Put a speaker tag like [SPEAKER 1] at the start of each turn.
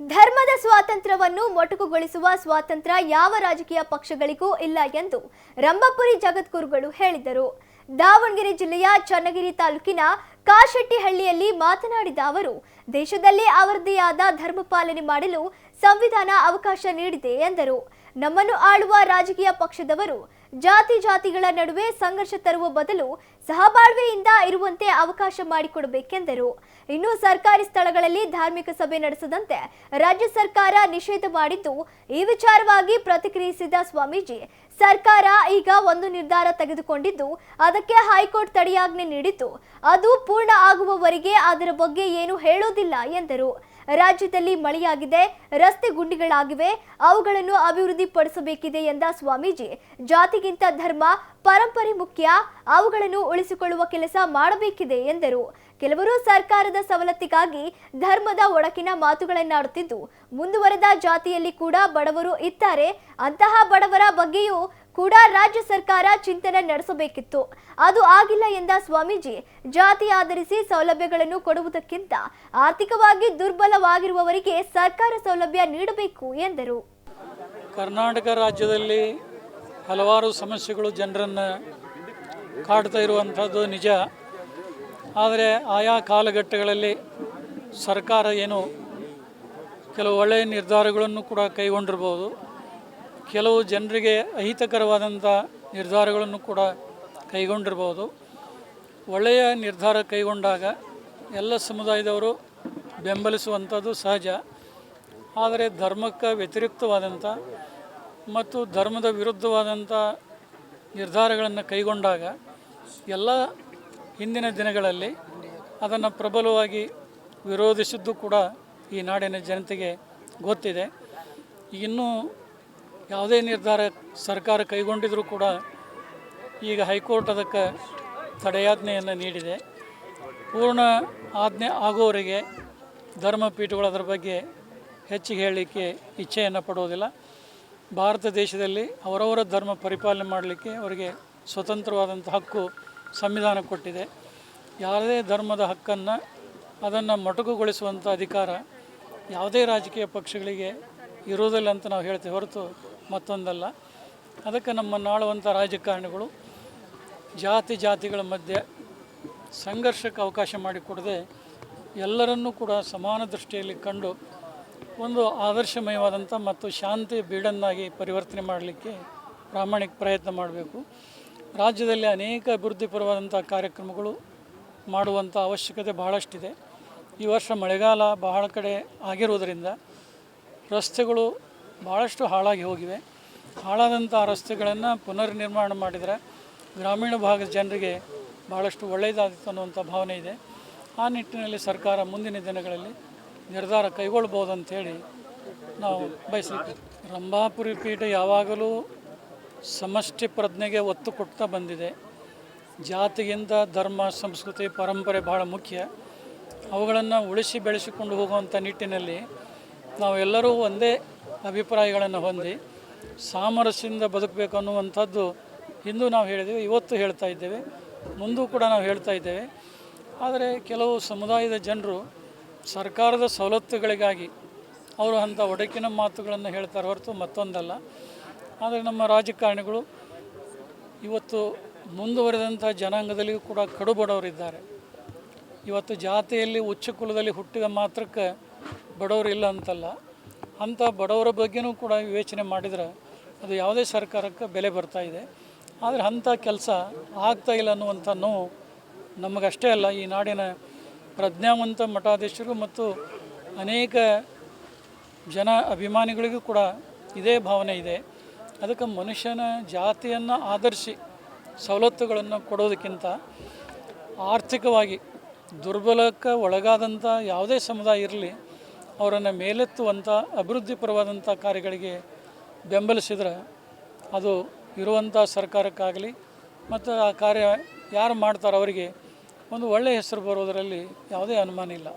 [SPEAKER 1] ಧರ್ಮದ ಸ್ವಾತಂತ್ರ್ಯವನ್ನು ಮೊಟಕುಗೊಳಿಸುವ ಸ್ವಾತಂತ್ರ್ಯ ಯಾವ ರಾಜಕೀಯ ಪಕ್ಷಗಳಿಗೂ ಇಲ್ಲ ಎಂದು ರಂಭಾಪುರಿ ಜಗದ್ಗುರುಗಳು ಹೇಳಿದರು. ದಾವಣಗೆರೆ ಜಿಲ್ಲೆಯ ಚನ್ನಗಿರಿ ತಾಲೂಕಿನ ಕಾಶೆಟ್ಟಿಹಳ್ಳಿಯಲ್ಲಿ ಮಾತನಾಡಿದ ಅವರು, ದೇಶದಲ್ಲಿ ಅವರದೇ ಆದ ಧರ್ಮ ಪಾಲನೆ ಮಾಡಲು ಸಂವಿಧಾನ ಅವಕಾಶ ನೀಡಿದೆ ಎಂದರು. ನಮ್ಮನ್ನು ಆಳುವ ರಾಜಕೀಯ ಪಕ್ಷದವರು ಜಾತಿ ಜಾತಿಗಳ ನಡುವೆ ಸಂಘರ್ಷ ತರುವ ಬದಲು ಸಹಬಾಳ್ವೆಯಿಂದ ಇರುವಂತೆ ಅವಕಾಶ ಮಾಡಿಕೊಡಬೇಕೆಂದರು. ಇನ್ನು ಸರ್ಕಾರಿ ಸ್ಥಳಗಳಲ್ಲಿ ಧಾರ್ಮಿಕ ಸಭೆ ನಡೆಸದಂತೆ ರಾಜ್ಯ ಸರ್ಕಾರ ನಿಷೇಧ ಮಾಡಿದ್ದು, ಈ ವಿಚಾರವಾಗಿ ಪ್ರತಿಕ್ರಿಯಿಸಿದ ಸ್ವಾಮೀಜಿ, ಸರ್ಕಾರ ಈಗ ಒಂದು ನಿರ್ಧಾರ ತೆಗೆದುಕೊಂಡಿದ್ದು, ಅದಕ್ಕೆ ಹೈಕೋರ್ಟ್ ತಡೆಯಾಜ್ಞೆ ನೀಡಿದ್ದು, ಅದು ಪೂರ್ಣ ಆಗುವವರೆಗೆ ಅದರ ಬಗ್ಗೆ ಏನು ಹೇಳೋದಿಲ್ಲ ಎಂದರು. ರಾಜ್ಯದಲ್ಲಿ ಮಳೆಯಾಗಿದೆ, ರಸ್ತೆ ಗುಂಡಿಗಳಾಗಿವೆ, ಅವುಗಳನ್ನು ಅಭಿವೃದ್ಧಿಪಡಿಸಬೇಕಿದೆ ಎಂದ ಸ್ವಾಮೀಜಿ, ಜಾತಿಗಿಂತ ಧರ್ಮ ಪರಂಪರೆ ಮುಖ್ಯ, ಅವುಗಳನ್ನು ಉಳಿಸಿಕೊಳ್ಳುವ ಕೆಲಸ ಮಾಡಬೇಕಿದೆ ಎಂದರು. ಕೆಲವರು ಸರ್ಕಾರದ ಸವಲತ್ತಿಗಾಗಿ ಧರ್ಮದ ಒಡಕಿನ ಮಾತುಗಳನ್ನಾಡುತ್ತಿದ್ದು, ಮುಂದುವರೆದ ಜಾತಿಯಲ್ಲಿ ಕೂಡ ಬಡವರು ಇದ್ದಾರೆ. ಅಂತಹ ಬಡವರ ಬಗ್ಗೆಯೂ ಕೂಡ ರಾಜ್ಯ ಸರ್ಕಾರ ಚಿಂತನೆ ನಡೆಸಬೇಕಿತ್ತು. ಅದು ಆಗಿಲ್ಲ ಎಂದ ಸ್ವಾಮೀಜಿ, ಜಾತಿ ಆಧರಿಸಿ ಸೌಲಭ್ಯಗಳನ್ನು ಕೊಡುವುದಕ್ಕಿಂತ ಆರ್ಥಿಕವಾಗಿ ದುರ್ಬಲವಾಗಿರುವವರಿಗೆ ಸರ್ಕಾರ ಸೌಲಭ್ಯ ನೀಡಬೇಕು ಎಂದರು.
[SPEAKER 2] ಕರ್ನಾಟಕ ರಾಜ್ಯದಲ್ಲಿ ಹಲವಾರು ಸಮಸ್ಯೆಗಳು ಜನರನ್ನು ಕಾಡ್ತಾ ಇರುವಂಥದ್ದು ನಿಜ. ಆದರೆ ಆಯಾ ಕಾಲಘಟ್ಟಗಳಲ್ಲಿ ಸರ್ಕಾರ ಏನು ಕೆಲವು ಒಳ್ಳೆಯ ನಿರ್ಧಾರಗಳನ್ನು ಕೂಡ ಕೈಗೊಂಡಿರ್ಬೋದು. ಕೆಲವು ಜನರಿಗೆ ಅಹಿತಕರವಾದಂಥ ನಿರ್ಧಾರಗಳನ್ನು ಕೂಡ ಕೈಗೊಂಡಿರ್ಬೋದು. ಒಳ್ಳೆಯ ನಿರ್ಧಾರ ಕೈಗೊಂಡಾಗ ಎಲ್ಲ ಸಮುದಾಯದವರು ಬೆಂಬಲಿಸುವಂಥದ್ದು ಸಹಜ. ಆದರೆ ಧರ್ಮಕ್ಕೆ ವ್ಯತಿರಿಕ್ತವಾದಂಥ ಮತ್ತು ಧರ್ಮದ ವಿರುದ್ಧವಾದಂಥ ನಿರ್ಧಾರಗಳನ್ನು ಕೈಗೊಂಡಾಗ ಎಲ್ಲ ಹಿಂದಿನ ದಿನಗಳಲ್ಲಿ ಅದನ್ನು ಪ್ರಬಲವಾಗಿ ವಿರೋಧಿಸಿದ್ದು ಕೂಡ ಈ ನಾಡಿನ ಜನತೆಗೆ ಗೊತ್ತಿದೆ. ಇನ್ನೂ ಯಾವುದೇ ನಿರ್ಧಾರ ಸರ್ಕಾರ ಕೈಗೊಂಡಿದ್ರೂ ಕೂಡ ಈಗ ಹೈಕೋರ್ಟ್ ಅದಕ್ಕೆ ತಡೆಯಾಜ್ಞೆಯನ್ನು ನೀಡಿದೆ. ಪೂರ್ಣ ಆಜ್ಞೆ ಆಗೋವರೆಗೆ ಧರ್ಮಪೀಠಗಳು ಅದರ ಬಗ್ಗೆ ಹೆಚ್ಚಿಗೆ ಹೇಳಲಿಕ್ಕೆ ಇಚ್ಛೆಯನ್ನು ಪಡೋದಿಲ್ಲ ಭಾರತ ದೇಶದಲ್ಲಿ ಅವರವರ ಧರ್ಮ ಪರಿಪಾಲನೆ ಮಾಡಲಿಕ್ಕೆ ಅವರಿಗೆ ಸ್ವತಂತ್ರವಾದಂಥ ಹಕ್ಕು ಸಂವಿಧಾನ ಕೊಟ್ಟಿದೆ. ಯಾವುದೇ ಧರ್ಮದ ಹಕ್ಕನ್ನು ಅದನ್ನು ಮೊಟಕುಗೊಳಿಸುವಂಥ ಅಧಿಕಾರ ಯಾವುದೇ ರಾಜಕೀಯ ಪಕ್ಷಗಳಿಗೆ ಇರುವುದಿಲ್ಲ ಅಂತ ನಾವು ಹೇಳ್ತೇವೆ ಹೊರತು ಮತ್ತೊಂದಲ್ಲ. ಅದಕ್ಕೆ ನಮ್ಮನ್ನು ಆಳುವಂಥ ರಾಜಕಾರಣಿಗಳು ಜಾತಿ ಜಾತಿಗಳ ಮಧ್ಯೆ ಸಂಘರ್ಷಕ್ಕೆ ಅವಕಾಶ ಮಾಡಿಕೊಡದೆ ಎಲ್ಲರನ್ನೂ ಕೂಡ ಸಮಾನ ದೃಷ್ಟಿಯಲ್ಲಿ ಕಂಡು ಒಂದು ಆದರ್ಶಮಯವಾದಂಥ ಮತ್ತು ಶಾಂತಿ ಬೀಡನ್ನಾಗಿ ಪರಿವರ್ತನೆ ಮಾಡಲಿಕ್ಕೆ ಪ್ರಾಮಾಣಿಕ ಪ್ರಯತ್ನ ಮಾಡಬೇಕು. ರಾಜ್ಯದಲ್ಲಿ ಅನೇಕ ಅಭಿವೃದ್ಧಿಪರವಾದಂಥ ಕಾರ್ಯಕ್ರಮಗಳು ಮಾಡುವಂಥ ಅವಶ್ಯಕತೆ ಬಹಳಷ್ಟಿದೆ. ಈ ವರ್ಷ ಮಳೆಗಾಲ ಬಹಳ ಕಡೆ ಆಗಿರುವುದರಿಂದ ರಸ್ತೆಗಳು ಭಾಳಷ್ಟು ಹಾಳಾಗಿ ಹೋಗಿವೆ. ಹಾಳಾದಂಥ ರಸ್ತೆಗಳನ್ನು ಪುನರ್ ನಿರ್ಮಾಣ ಮಾಡಿದರೆ ಗ್ರಾಮೀಣ ಭಾಗದ ಜನರಿಗೆ ಭಾಳಷ್ಟು ಒಳ್ಳೆಯದಾಗಿತ್ತು ಅನ್ನುವಂಥ ಭಾವನೆ ಇದೆ. ಆ ನಿಟ್ಟಿನಲ್ಲಿ ಸರ್ಕಾರ ಮುಂದಿನ ದಿನಗಳಲ್ಲಿ ನಿರ್ಧಾರ ಕೈಗೊಳ್ಬೋದು ಅಂಥೇಳಿ ನಾವು ಬಯಸಿದ್ವಿ ರಂಭಾಪುರಿ ಪೀಠ ಯಾವಾಗಲೂ ಸಮಷ್ಟಿ ಪ್ರಜ್ಞೆಗೆ ಒತ್ತು ಕೊಡ್ತಾ ಬಂದಿದೆ. ಜಾತಿಗಿಂತ ಧರ್ಮ, ಸಂಸ್ಕೃತಿ, ಪರಂಪರೆ ಭಾಳ ಮುಖ್ಯ. ಅವುಗಳನ್ನು ಉಳಿಸಿ ಬೆಳೆಸಿಕೊಂಡು ಹೋಗುವಂಥ ನಿಟ್ಟಿನಲ್ಲಿ ನಾವೆಲ್ಲರೂ ಒಂದೇ ಅಭಿಪ್ರಾಯಗಳನ್ನು ಹೊಂದಿ ಸಾಮರಸ್ಯದಿಂದ ಬದುಕಬೇಕು ಅನ್ನುವಂಥದ್ದು ಇಂದು ನಾವು ಹೇಳಿದ್ದೇವೆ ಇವತ್ತು ಹೇಳ್ತಾ ಇದ್ದೇವೆ, ಮುಂದೂ ಕೂಡ ನಾವು ಹೇಳ್ತಾ ಇದ್ದೇವೆ. ಆದರೆ ಕೆಲವು ಸಮುದಾಯದ ಜನರು ಸರ್ಕಾರದ ಸವಲತ್ತುಗಳಿಗಾಗಿ ಅವರು ಅಂಥ ಒಡಕಿನ ಮಾತುಗಳನ್ನು ಹೇಳ್ತಾರೆ ಹೊರತು ಮತ್ತೊಂದಲ್ಲ. ಆದರೆ ನಮ್ಮ ರಾಜಕಾರಣಿಗಳು ಇವತ್ತು ಮುಂದುವರೆದಂಥ ಜನಾಂಗದಲ್ಲಿಯೂ ಕೂಡ ಕಡುಬಡವರಿದ್ದಾರೆ. ಇವತ್ತು ಜಾತಿಯಲ್ಲಿ ಉಚ್ಚ ಕುಲದಲ್ಲಿ ಹುಟ್ಟಿದ ಮಾತ್ರಕ್ಕೆ ಬಡವರು ಇಲ್ಲ ಅಂತಲ್ಲ. ಅಂಥ ಬಡವರ ಬಗ್ಗೆನೂ ಕೂಡ ವಿವೇಚನೆ ಮಾಡಿದರೆ ಅದು ಯಾವುದೇ ಸರ್ಕಾರಕ್ಕೆ ಬೆಲೆ ಬರ್ತಾ ಇದೆ. ಆದರೆ ಅಂಥ ಕೆಲಸ ಆಗ್ತಾ ಇಲ್ಲ ಅನ್ನುವಂಥ ನೋವು ನಮಗಷ್ಟೇ ಅಲ್ಲ. ಈ ನಾಡಿನ ಪ್ರಜ್ಞಾವಂತ ಮಠಾಧೀಶರು ಮತ್ತು ಅನೇಕ ಜನ ಅಭಿಮಾನಿಗಳಿಗೂ ಕೂಡ ಇದೇ ಭಾವನೆ ಇದೆ. ಅದಕ್ಕೆ ಮನುಷ್ಯನ ಜಾತಿಯನ್ನು ಆಧರಿಸಿ ಸವಲತ್ತುಗಳನ್ನು ಕೊಡೋದಕ್ಕಿಂತ ಆರ್ಥಿಕವಾಗಿ ದುರ್ಬಲಕ್ಕೆ ಒಳಗಾದಂಥ ಯಾವುದೇ ಸಮುದಾಯ ಇರಲಿ, ಅವರನ್ನು ಮೇಲೆತ್ತುವಂಥ ಅಭಿವೃದ್ಧಿಪರವಾದಂಥ ಕಾರ್ಯಗಳಿಗೆ ಬೆಂಬಲಿಸಿದ್ರೆ ಅದು ಇರುವಂಥ ಸರ್ಕಾರಕ್ಕಾಗಲಿ, ಮತ್ತು ಆ ಕಾರ್ಯ ಯಾರು ಮಾಡ್ತಾರೋ ಅವರಿಗೆ ಒಂದು ಒಳ್ಳೆಯ ಹೆಸರು ಬರೋದರಲ್ಲಿ ಯಾವುದೇ ಅನುಮಾನ ಇಲ್ಲ.